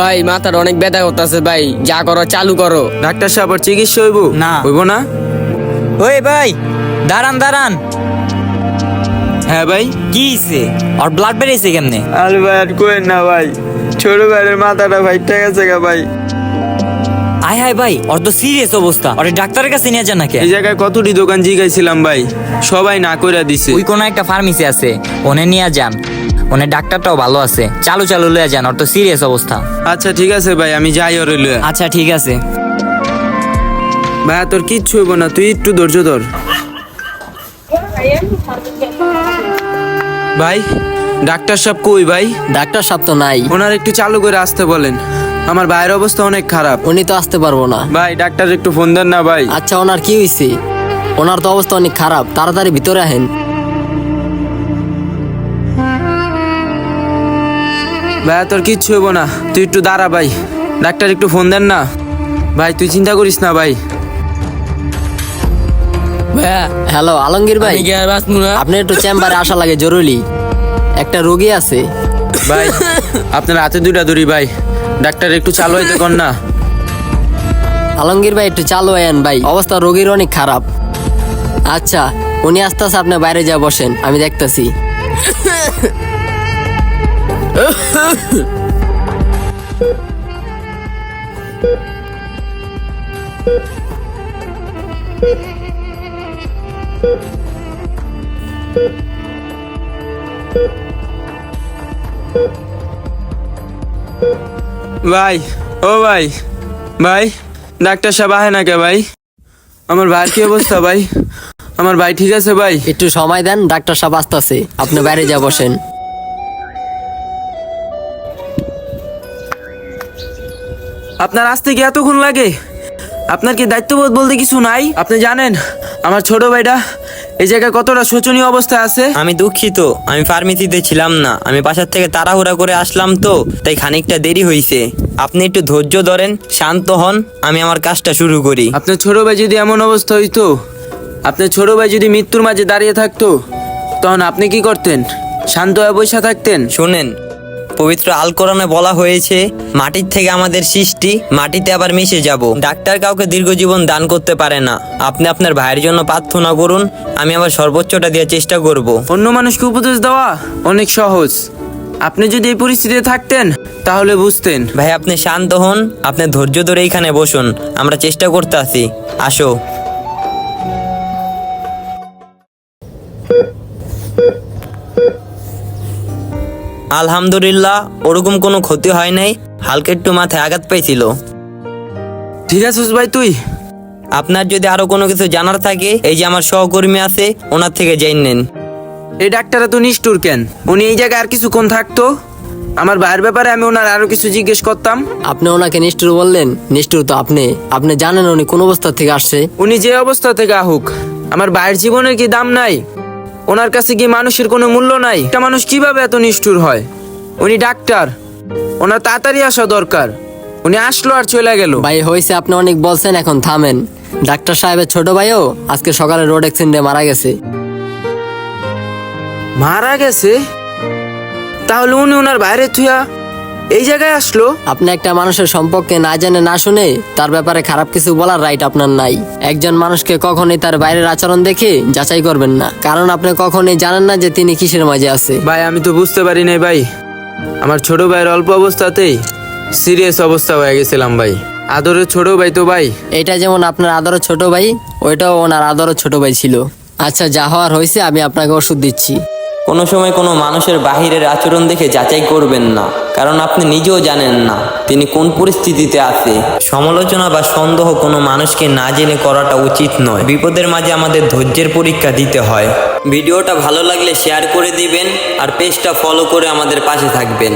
ভাই মাথার অনেক ব্যথা করতেছে ভাই। যা করো চালু করো। ডাক্তার সাহেব ওর চিকিৎসা হইব? না। হইব না? ওই ভাই দাঁড়ান দাঁড়ান। হ্যাঁ ভাই। কি হইছে? ওর ব্লাড বেরিয়েছে কেমনে? আরে ভাই আর কোয়েন না ভাই। ছোট ভাইয়ের মাথাটা ভাইটা গেছে গা ভাই। আয় হায় ভাই ওর তো সিরিয়াস অবস্থা। ওরে ডাক্তারের কাছে নিয়ে যান নাকি? এই জায়গায় কতটি দোকান জিগাইছিলাম ভাই। সবাই না কইরা দিছে। ওই কোনো একটা ফার্মেসি আছে। ওনে নিয়ে যান। ওনে ডাক্তারটাও ভালো আছে। চালু চালু লয়ে যান ওর তো সিরিয়াস অবস্থা। আচ্ছা ঠিক আছে ভাই আমি যাই ওরে লইয়া আচ্ছা ঠিক আছে। ভাই তোর কিচ্ছু হইব না তুই একটু ধৈর্য ধর। ভাই ডাক্তার সাহেব কই ভাই? ডাক্তার সাহেব তো নাই। ওনার একটু চালু করে আসতে বলেন। আমার ভাইয়ের অবস্থা অনেক খারাপ। উনি তো আসতে পারব না। ভাই ডাক্তার একটু ফোন দেন না ভাই। আচ্ছা ওনার কি হয়েছে ওনার তো অবস্থা অনেক খারাপ। তাড়াতাড়ি ভিতরে আহেন। ভাই তোর কিচ্ছু হইব না। তুই একটু দাঁড়া ভাই। ডাক্তার একটু ফোন দেন না। ভাই তুই চিন্তা করিস না ভাই। ভাইয়া হ্যালো আলমগীর ভাই। আমি কি আর বাঁচবো না? আপনি একটু চেম্বারে আসা লাগে জরুরি। একটা রোগী আছে। ভাই আপনার হাতে দুইটা দড়ি ভাই। ডাক্তার একটু চালু হইতে কর না। আলমগীর ভাই একটু চালু আয়েন ভাই। অবস্থা রোগীর অনেক খারাপ। আচ্ছা উনি আস্তে আস্তে আপনি বাইরে যা বসেন আমি দেখতেছি। ভাই, ও ভাই ভাই, ডাক্তার সাহেব আহে না কে ভাই? আমার ভাইয়ের কি অবস্থা ভাই? আমার ভাই ঠিক আছে ভাই? একটু সময় দেন, ডাক্তার সাহেব আসতেছে। আপনি বাইরে যা বসেন। আপনার আসতে কি এতক্ষণ লাগে? আপনার কি দায়িত্ববোধ বলতে কিছু নাই? আপনি জানেন আমার ছোট ভাইটা এই জায়গায় কতটা শোচনীয় অবস্থায় আছে। আমি দুঃখিত আমি ফার্মেসিতে ছিলাম না। আমি বাসার থেকে তাড়াহুড়া করে আসলাম তো তাই খানিকটা দেরি হয়েছে আপনি একটু ধৈর্য ধরেন শান্ত হন আমি আমার কাজটা শুরু করি। আপনার ছোট ভাই যদি এমন অবস্থা হইতো আপনার ছোট ভাই যদি মৃত্যুর মাঝে দাঁড়িয়ে থাকতো তখন আপনি কি করতেন? শান্ত হয়ে বসে থাকতেন? শোনেন পবিত্র আল কোরআনে বলা হয়েছে মাটির থেকে আমাদের সৃষ্টি মাটিতে আবার মিশে যাব। ডাক্তার কাউকে দীর্ঘ জীবন দান করতে পারে না। আপনি আপনার ভাইয়ের জন্য প্রার্থনা করুন আমি আমার সর্বোচ্চটা দেওয়ার চেষ্টা করব। অন্য মানুষকে উপদেশ দেওয়া অনেক সহজ। আপনি যদি এই পরিস্থিতিতে থাকতেন তাহলে বুঝতেন। ভাই আপনি শান্ত হন আপনি ধৈর্য ধরে এইখানে বসুন আমরা চেষ্টা করতে আছি। আসো। আলহামদুলিল্লাহ ওরকম কোনো ক্ষতি হয় নাই। হালকা একটু মাথায় আঘাত পেয়েছিল। ঠিক আছিস ভাই তুই? আপনার যদি আরও কোনো কিছু জানার থাকে এই যে আমার সহকর্মী আছে ওনার থেকে জেনে নেন। এই ডাক্তার তো নিষ্ঠুর কেন? উনি এই জায়গায় আর কিছুক্ষণ থাকতো। আমার ভাইয়ের ব্যাপারে আমি ওনার আরও কিছু জিজ্ঞেস করতাম। আপনি ওনাকে নিষ্ঠুর বললেন? নিষ্ঠুর তো আপনি। আপনি জানেন উনি কোন অবস্থা থেকে আসছে? উনি যে অবস্থা থেকে আহুক আমার ভাইয়ের জীবনের কি দাম নাই? ওনার কাছে কি মানুষের কোনো মূল্য নাই। একটা মানুষ কীভাবে এত নিষ্ঠুর হয়? উনি ডাক্তার। ওনার তাড়াতাড়ি আসা দরকার। উনি আসলো আর চলে গেল। ভাই হয়েছে আপনি অনেক বলছেন এখন থামেন। ডাক্তার সাহেবের ছোট ভাইও আজকে সকালে রোড অ্যাক্সিডেন্টে মারা গেছে। মারা গেছে? তাহলে উনি ওনার বাইরে থুয়া এই জায়গায় আসলো? আপনি একটা মানুষের সম্পর্কে না জেনে না শুনে তার ব্যাপারে খারাপ কিছু বলার রাইট আপনার নাই। একজন মানুষকে কখনোই তার বাইরের আচরণ দেখে যাচাই করবেন না। কারণ আপনি কখনোই জানেন না যে তিনি কিসের মাঝে আছে। ভাই আমি তো বুঝতে পারি নাই ভাই। আমার ছোট ভাইয়ের অল্প অবস্থাতেই সিরিয়াস অবস্থা হয়ে গেছিলাম ভাই। আদরের ছোট ভাই তো ভাই। এটা যেমন আপনার আদরের ছোট ভাই ওইটাও ওনার আদরের ছোট ভাই ছিল। আচ্ছা যা হওয়ার হয়েছে আমি আপনাকে ওষুধ দিচ্ছি। কোনো সময় কোনো মানুষের বাহিরের আচরণ দেখে যাচাই করবেন না, কারণ আপনি নিজেও জানেন না তিনি কোন পরিস্থিতিতে আছে। সমালোচনা বা সন্দেহ কোনো মানুষকে না জেনে করাটা উচিত নয়। বিপদের মাঝে আমাদের ধৈর্যের পরীক্ষা দিতে হয়। ভিডিওটা ভালো লাগলে শেয়ার করে দিবেন আর পেজটা ফলো করে আমাদের পাশে থাকবেন।